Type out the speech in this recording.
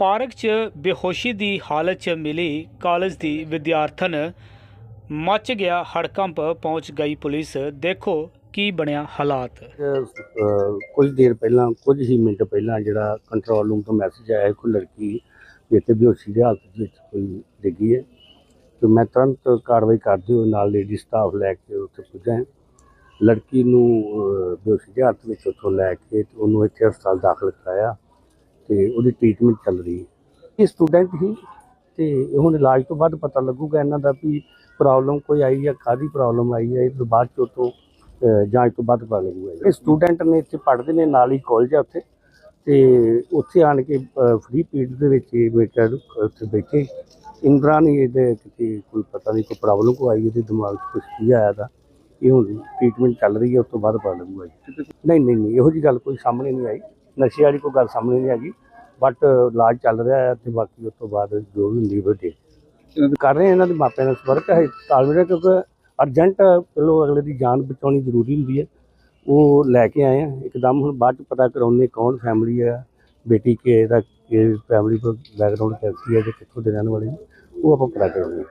Park 'ਚ ਬੇਹੋਸ਼ੀ ਦੀ ਹਾਲਤ 'ਚ ਮਿਲੀ ਕਾਲਜ ਦੀ ਵਿਦਿਆਰਥਣ। ਮੱਚ ਗਿਆ ਹੜਕੰਪ ਪਹੁੰਚ ਗਈ ਪੁਲਿਸ। ਦੇਖੋ ਕੀ ਬਣਿਆ ਹਾਲਾਤ। ਅਹ ਕੁਝ ਦੇਰ ਪਹਿਲਾਂ ਕੁਝ ਹੀ ਮਿੰਟ ਪਹਿਲਾਂ ਜਿਹੜਾ ਕੰਟਰੋਲ ਰੂਮ ਤੋਂ ਮੈਸੇਜ ਆਇਆ ਕਿ ਲੜਕੀ ਇੱਥੇ ਬੇਹੋਸ਼ੀ ਦੀ ਹਾਲਤ ਵਿੱਚ ਕੋਈ ਡਿੱਗੀ ਹੈ। ਤੇ ਮੈਂ ਤੁਰੰਤ ਕਾਰਵਾਈ ਕਰਦੇ ਹੋਏ ਨਾਲ ਲੇਡੀ ਸਟਾਫ ਲੈ ਕੇ ਉੱਥੇ ਪੁੱਜਾ ਹਾਂ। ਲੜਕੀ ਨੂੰ ਅਹ, ਬੇਹੋਸ਼ੀ ਦੀ ਹਾਲਤ ਵਿੱਚ ਉੱਥੋਂ ਲੈ ਕੇ ਤੇ ਉਹਨੂੰ ਇੱਥੇ ਹਸਪਤਾਲ ਦਾਖਲ ਕਰਾਇਆ। ਤੇ ਉਹਦੀ ਟ੍ਰੀਟਮੈਂਟ ਚੱਲ ਰਹੀ ਹੈ। ਇਹ ਸਟੂਡੈਂਟ ਹੀ ਤੇ ਹੁਣ ਇਲਾਜ ਤੋਂ ਬਾਅਦ ਪਤਾ ਲੱਗੂਗਾ ਇਹਨਾਂ ਦਾ ਵੀ ਪ੍ਰੋਬਲਮ ਕੋਈ ਆਈ ਹੈ ਕਾਦੀ ਪ੍ਰੋਬਲਮ ਆਈ ਹੈ, ਇਹ ਤੋਂ ਬਾਅਦ ਚ ਉਹ ਤੋਂ ਜਾਂਚ ਤੋਂ ਬਾਅਦ ਪਤਾ ਲੱਗੂਗਾ ਇਹ ਸਟੂਡੈਂਟ ਨੇ ਇੱਥੇ ਪੜ੍ਹਦੇ ਨੇ, ਨਾਲ ਹੀ ਕਾਲਜ ਆ ਉੱਥੇ। ਤੇ ਉੱਥੇ ਆਣ ਕੇ ਫ੍ਰੀ ਪੀਰੀਅਡ ਦੇ ਵਿੱਚ ਇਹ ਬੇਟਾ ਉੱਥੇ ਬੈਠੇ। ਇੰਦਰਾ ਨੇ ਇਹਦੇ ਕਿਤੇ ਕੋਈ ਪਤਾ ਨਹੀਂ ਕੋਈ ਪ੍ਰੋਬਲਮ ਕੋ ਆਈ, ਇਹਦੇ ਦਿਮਾਗ 'ਚ ਕੁਝ ਕੀ ਆਇਆ ਦਾ। ਇਹ ਹੁਣ ਟ੍ਰੀਟਮੈਂਟ ਚੱਲ ਰਹੀ ਹੈ, ਉਸ ਤੋਂ ਬਾਅਦ ਪਤਾ ਲੱਗੂਗਾ ਜੀ। ਨਹੀਂ ਨਹੀਂ ਨਹੀਂ, ਇਹੋ ਜੀ ਗੱਲ ਕੋਈ ਸਾਹਮਣੇ ਨਹੀਂ ਆਈ। ਨਸ਼ੇ ਵਾਲੀ ਕੋਈ ਗੱਲ ਸਾਹਮਣੇ ਨਹੀਂ ਆਈ ਬਟ ਇਲਾਜ ਚੱਲ ਰਿਹਾ ਹੈ ਤੇ ਬਾਕੀ ਉਸ ਤੋਂ ਬਾਅਦ ਜੋ ਵੀ ਹੁੰਦੀ ਹੈ ਦੇਖ ਕਰ ਰਹੇ ਇਹਨਾਂ ਦੇ ਮਾਪਿਆਂ ਨਾਲ ਸੰਪਰਕ ਹੈ ਤਾਲਮੇਲ ਕਿਉਂਕਿ ਅਰਜੈਂਟ ਚਲੋ ਅਗਲੇ ਦੀ ਜਾਨ ਬਚਾਉਣੀ ਜ਼ਰੂਰੀ ਹੁੰਦੀ ਹੈ। ਉਹ ਲੈ ਕੇ ਆਏ ਆ ਇੱਕਦਮ ਹੁਣ ਬਾਅਦ ਚ ਪਤਾ ਕਰਾਉਣੇ ਕੌਣ ਫੈਮਿਲੀ ਹੈ ਬੇਟੀ ਕੇ ਦਾ ਫੈਮਿਲੀ ਤੋਂ ਬੈਕਗ੍ਰਾਉਂਡ ਕੈਸੀ ਹੈ ਤੇ ਕਿੱਥੋਂ ਦੇ ਰਹਿਣ ਵਾਲੇ ਉਹ ਆਪਾਂ ਪਤਾ ਕਰਾਉਣੇ